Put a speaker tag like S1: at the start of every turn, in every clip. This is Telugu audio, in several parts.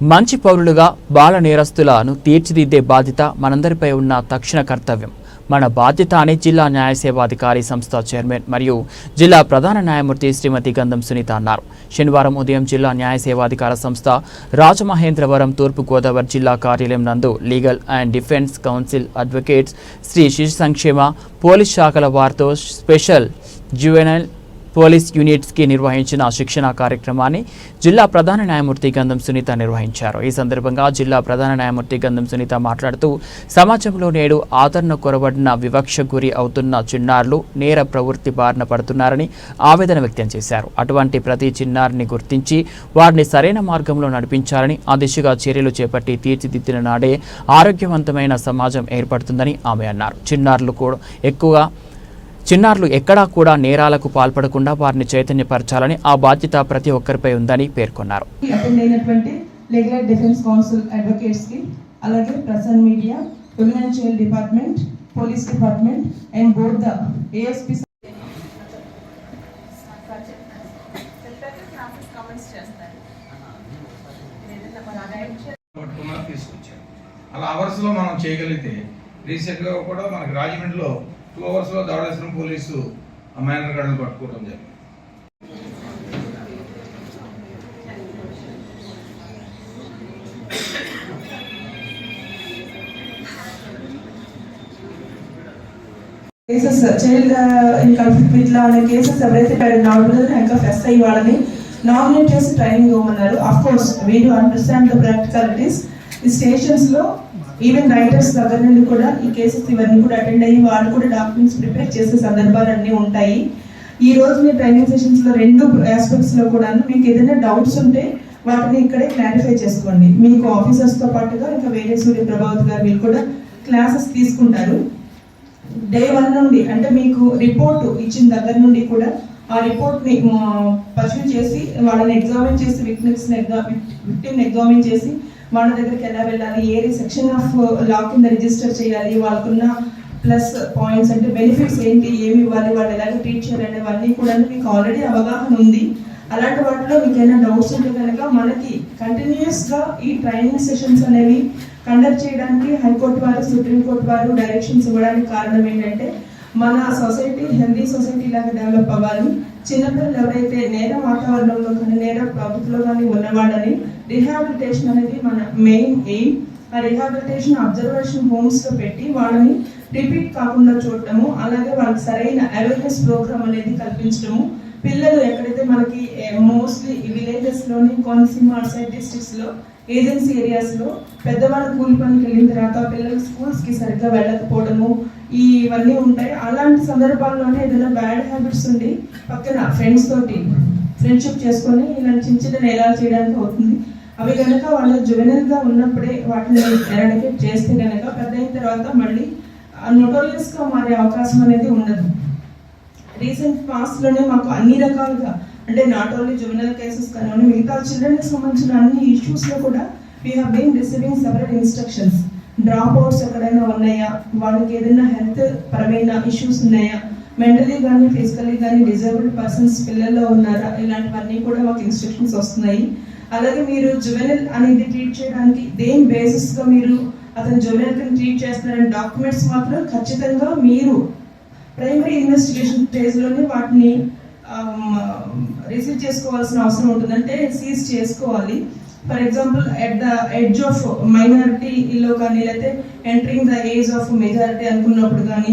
S1: మంచి పౌరులుగా బాల నేరస్తులను తీర్చిదిద్దే బాధ్యత మనందరిపై ఉన్న తక్షణ కర్తవ్యం. మన బాధ్యత అని జిల్లా న్యాయ సేవాధికారి సంస్థ చైర్మన్ మరియు జిల్లా ప్రధాన న్యాయమూర్తి శ్రీమతి గంధం సునీత అన్నారు. శనివారం ఉదయం జిల్లా న్యాయ సేవాధికార సంస్థ రాజమహేంద్రవరం తూర్పుగోదావరి జిల్లా కార్యాలయం నందు legal and defence council advocates Shri శిశు సంక్షేమ పోలీస్ శాఖల వారితో స్పెషల్ జ్యువెనైల్ పోలీస్ యూనిట్స్కి నిర్వహించిన శిక్షణ కార్యక్రమాన్ని జిల్లా ప్రధాన న్యాయమూర్తి గంధం సునీత నిర్వహించారు. ఈ సందర్భంగా జిల్లా ప్రధాన న్యాయమూర్తి గంధం సునీత మాట్లాడుతూ సమాజంలో నేడు ఆదరణ కొరబడిన వివక్ష గురి అవుతున్న చిన్నారులు నేర ప్రవృత్తి బారిన పడుతున్నారని ఆవేదన వ్యక్తం చేశారు. అటువంటి ప్రతి చిన్నారిని గుర్తించి వారిని సరైన మార్గంలో నడిపించాలని ఆ దిశగా చర్యలు చేపట్టి తీర్చిదిద్దిన నాడే ఆరోగ్యవంతమైన సమాజం ఏర్పడుతుందని ఆమె అన్నారు. చిన్నారులు కూడా ఎక్కువగా చిన్నారులు ఎక్కడా కూడా నేరాలకు పాల్పడకుండా వారిని చైతన్యపరచాలని ఆ బాధ్యత ప్రతి ఒక్కరిపై ఉందని పేర్కొన్నారు.
S2: అటెండ్ అయినటువంటి లీగల్ డిఫెన్స్ కౌన్సిల్ అడ్వకేట్స్కి అలాగే Prasan media women child department police department and board the ASP
S3: పట్టుకున్నా తీసుకొచ్చారు. అలా అవర్స్లో మనం చేయగలిగితే రీసెంట్గా కూడా మనకి రాజమండ్రిలో టూ అవర్స్లో ధవళేశ్వరం పోలీసు ఆ మైనర్ గార్డును పట్టుకోవడం జరిగింది.
S2: కేసెస్ చైల్డ్ ఇన్ కాన్ఫ్లిక్ట్ ఇట్లా అనే కేసెస్ ఎవరైతే నార్మల్ హ్యాంక్ ఆఫ్ ఎస్ఐ వాళ్ళని నామినేట్ చేసి training ఇవ్వమన్నారు. Of course we do understand the practicalities ఈ స్టేషన్స్లో ఈవెన్ రైటర్స్ దగ్గర నుండి కూడా ఈ కేసెస్ ఇవన్నీ కూడా అటెండ్ అయ్యి వాళ్ళు కూడా డాక్యుమెంట్స్ ప్రిపేర్ చేసే సందర్భాలు అన్నీ ఉంటాయి. ఈ రోజు మీ ట్రైనింగ్ సెషన్స్లో రెండు ఆస్పెక్ట్స్లో కూడా మీకు ఏదైనా డౌట్స్ ఉంటే వాటిని ఇక్కడే క్లారిఫై చేసుకోండి. మీకు ఆఫీసర్స్తో పాటుగా ఇంకా వేరే సూర్య ప్రభావత్ గారు మీరు కూడా క్లాసెస్ తీసుకుంటారు. డే వన్ నుండి అంటే మీకు రిపోర్ట్ ఇచ్చిన దగ్గర నుండి కూడా ఆ రిపోర్ట్ని పర్సూ చేసి వాళ్ళని ఎగ్జామిన్ చేసి విక్టిమ్స్ విక్టిమ్ ఎగ్జామిన్ చేసి వాళ్ళ దగ్గరికి ఎలా వెళ్ళాలి ఏ సెక్షన్ ఆఫ్ లా కింద రిజిస్టర్ చేయాలి వాళ్ళకున్న ప్లస్ పాయింట్స్ అంటే బెనిఫిట్స్ ఏంటి ఏమి ఇవ్వాలి వాళ్ళు ఎలాగ ట్రీట్ చేయాలి అవన్నీ కూడా మీకు ఆల్రెడీ అవగాహన ఉంది. అలాంటి వాటిలో మీకు ఏమైనా డౌట్స్ ఉంటే కనుక మనకి కంటిన్యూస్గా ఈ ట్రైనింగ్ సెషన్స్ అనేవి కండక్ట్ చేయడానికి హైకోర్టు వారు సుప్రీంకోర్టు వారు డైరెక్షన్స్ ఇవ్వడానికి కారణం ఏంటంటే మన సొసైటీ హెల్దీ సొసైటీ లాగా డెవలప్ అవ్వాలి. చిన్నపిల్లలు ఎవరైతే నేర వాతావరణంలో కానీ నేర ప్రభుత్వంలో కానీ ఉన్నవాళ్ళని రిహాబిలిటేషన్ అనేది మన మెయిన్ ఎయిమ్ ఆ రిహాబిలిటేషన్ అబ్జర్వేషన్ హోమ్స్లో పెట్టి వాళ్ళని రిపీట్ కాకుండా చూడటము అలాగే వాళ్ళకి సరైన అవేర్నెస్ ప్రోగ్రామ్ అనేది కల్పించడము పిల్లలు ఎక్కడైతే మనకి మోస్ట్లీ విలేజెస్లోని కోనసీమ సైడ్ డిస్ట్రిక్ట్స్లో ఏజెన్సీ ఏరియాస్లో పెద్దవాళ్ళు కూలి పనికి వెళ్ళిన తర్వాత పిల్లలు స్కూల్స్కి సరిగ్గా వెళ్ళకపోవడము ఇవన్నీ ఉంటాయి. అలాంటి సందర్భాల్లోనే ఏదైనా బ్యాడ్ హ్యాబిట్స్ ఉండి పక్కన ఫ్రెండ్స్ తోటి ఫ్రెండ్షిప్ చేసుకొని ఇలాంటి చిన్న చిన్న నేరాలు చేయడానికి అవుతుంది. అవి కనుక వాళ్ళు జువెనల్గా ఉన్నప్పుడే వాటిని ఎరాడికేట్ చేస్తే కనుక పెద్ద అయిన తర్వాత మళ్ళీ నొటోరియస్గా మారే అవకాశం అనేది ఉండదు. రీసెంట్ పాస్ట్లోనే మాకు అన్ని రకాలుగా అంటే నాట్ ఓన్లీ జువెనల్ కేసెస్ కానీ మిగతా చిల్డ్రన్కి సంబంధించిన అన్ని ఇష్యూస్లో కూడా we have been receiving separate instructions drop outs ఎక్కడైనా ఉన్నాయా? వాళ్ళకి ఏదైనా హెల్త్ పరమైన ఇష్యూస్ ఉన్నాయా? మెంటలీ కానీ ఫిజికలీ కానీ డిజేబుల్డ్ పర్సన్స్ పిల్లల్లో ఉన్నారా? ఇలాంటివన్నీ కూడా మాకు ఇన్స్ట్రక్షన్స్ వస్తున్నాయి. అలాగే మీరు జువెనల్ అనేది ట్రీట్ చేయడానికి దేని బేసిస్గా మీరు అతను జువెనల్ ట్రీట్ చేస్తున్నారని డాక్యుమెంట్స్ మాత్రం ఖచ్చితంగా మీరు ప్రైమరీ ఇన్వెస్టిగేషన్ ఫేజ్లోనే వాటిని రిసీవ్ చేసుకోవాల్సిన అవసరం ఉంటుంది అంటే సీజ్ చేసుకోవాలి for example at the edge of మైనారిటీలో కానీ లేకపోతే entering the age of majority అనుకున్నప్పుడు కానీ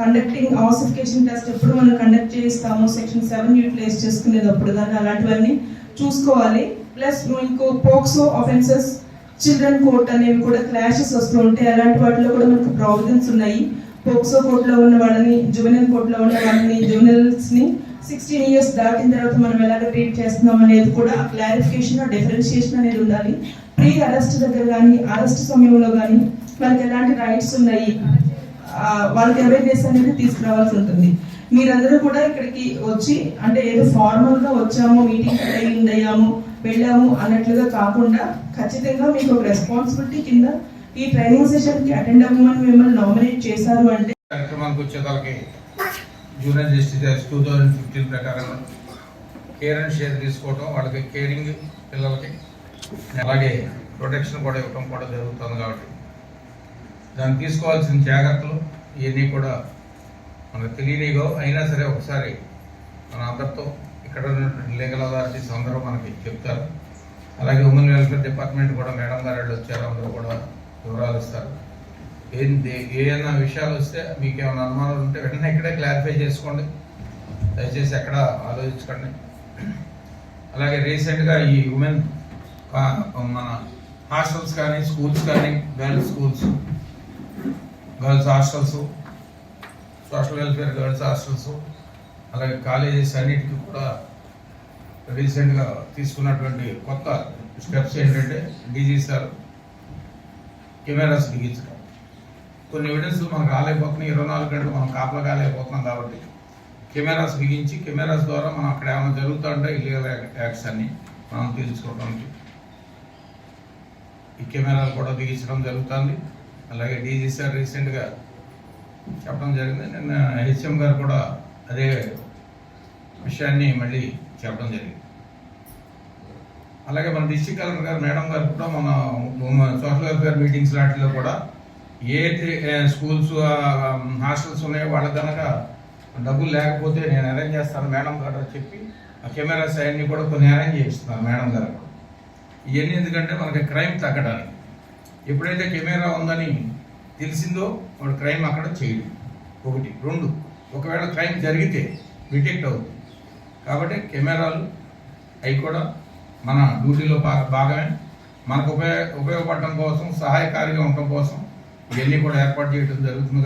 S2: కండక్టింగ్ ఆసిఫికేషన్ టెస్ట్ ఎప్పుడు మనం కండక్ట్ చేస్తాము సెక్షన్ సెవెన్ యూటిలైజ్ చేసుకునేటప్పుడు కానీ అలాంటివన్నీ చూసుకోవాలి. ప్లస్ మీకు పోక్సో ఆఫెన్సెస్ చిల్డ్రన్ కోర్ట్ అనేవి కూడా క్లాషెస్ వస్తూ ఉంటాయి. అలాంటి వాటిలో కూడా మనకు ప్రావిజన్స్ ఉన్నాయి. పోక్సో కోర్టులో ఉన్న వాళ్ళని జువెనల్ కోర్టులో ఉన్న వాళ్ళని జువెనల్స్ని సిక్స్టీన్ ఇయర్స్ దాటిన తర్వాత మనం ఎలాగ ట్రీట్ చేస్తున్నాం అనేది కూడా క్లారిఫికేషన్ డిఫరెన్షియేషన్ అనేది ఉండాలి. ప్రీ అరెస్ట్ దగ్గర కానీ అరెస్ట్ సమయంలో కానీ వాళ్ళకి ఎలాంటి రైట్స్ ఉన్నాయి? వాళ్ళకి అవేర్నెస్ అనేది తీసుకురావాల్సి ఉంటుంది. మీరందరూ కూడా ఇక్కడికి వచ్చి అంటే ఏదో ఫార్మల్గా వచ్చాము మీటింగ్ అటెండ్ అయ్యాము వెళ్ళాము అన్నట్లుగా కాకుండా ఖచ్చితంగా మీకు ఒక రెస్పాన్సిబిలిటీ కింద ఈ ట్రైనింగ్ సెషన్కి అటెండ్ అవ్వమని మిమ్మల్ని నామినేట్ చేశారు అంటే
S3: కార్యక్రమానికి వచ్చే వాళ్ళకి junior justice two thousand fifteen ప్రకారం కేర్ అండ్ షేర్ తీసుకోవడం వాళ్ళకి కేరింగ్ పిల్లలకి అలాగే ప్రొటెక్షన్ కూడా ఇవ్వడం కూడా జరుగుతుంది కాబట్టి దాన్ని తీసుకోవాల్సిన జాగ్రత్తలు ఇవన్నీ కూడా మనకు తెలియనిగో అయినా సరే ఒకసారి మన అందరితో ఇక్కడ ఉన్నటువంటి లీగల్ అథారిటీస్ అందరూ మనకి చెప్తారు. అలాగే ఉమెన్ వెల్ఫేర్ డిపార్ట్మెంట్ కూడా మేడం గారు వచ్చారు అందరూ కూడా వివరాలు ఇస్తారు. ఏంది ఏమైనా విషయాలు వస్తే మీకు ఏమైనా అనుమానాలు ఉంటే వెంటనే ఇక్కడే క్లారిఫై చేసుకోండి. దయచేసి ఎక్కడ ఆలోచించకండి. అలాగే రీసెంట్గా ఈ ఉమెన్ మన హాస్టల్స్ కానీ స్కూల్స్ కానీ girls schools girls hostels social welfare girls hostels అలాగే కాలేజెస్ అన్నిటికీ కూడా రీసెంట్గా తీసుకున్నటువంటి కొత్త స్టెప్స్ ఏంటంటే డీజీ సార్ కెమెరాస్ బిగించడం కొన్ని ఎవిడెన్స్ మనకు రాలేకపోతున్నాయి. ఇరవై నాలుగు గంటలు మనం కాపలా కాలేకపోతున్నాం కాబట్టి కెమెరాస్ బిగించి కెమెరాస్ ద్వారా మనం అక్కడ ఏమైనా జరుగుతుంటే ఇల్లీగల్ యాక్ట్స్ అన్ని మనం తెలుసుకోవడానికి ఈ కెమెరాలు కూడా బిగించడం జరుగుతుంది. అలాగే డీజీ సార్ రీసెంట్గా చెప్పడం జరిగింది. నిన్న హెచ్ఎం గారు కూడా అదే విషయాన్ని మళ్ళీ చెప్పడం జరిగింది. అలాగే మన డిస్టిక్ కలెక్టర్ గారు మేడం గారు కూడా మన సోషల్ వెల్ఫేర్ మీటింగ్స్ వాటిలో కూడా ఏ స్కూల్స్ హాస్టల్స్ ఉన్నాయో వాళ్ళకి కనుక డబ్బులు లేకపోతే నేను అరేంజ్ చేస్తాను మేడం గారు చెప్పి ఆ కెమెరాస్ అవన్నీ కూడా కొన్ని అరేంజ్ చేయిస్తున్నాను మేడం గారు కూడా. ఇవన్నీ ఎందుకంటే మనకి క్రైమ్ తగ్గడానికి. ఎప్పుడైతే కెమెరా ఉందని తెలిసిందో వాడు క్రైమ్ అక్కడ చేయడు. ఒకటి. రెండు. ఒకవేళ క్రైమ్ జరిగితే డిటెక్ట్ అవుతుంది. కాబట్టి కెమెరాలు అవి కూడా మన డ్యూటీలో భాగమే. మనకు ఉపయోగ ఉపయోగపడటం కోసం సహాయకారిగా ఉండటం కోసం ఇవన్నీ కూడా ఏర్పాటు చేయడం జరుగుతుంది.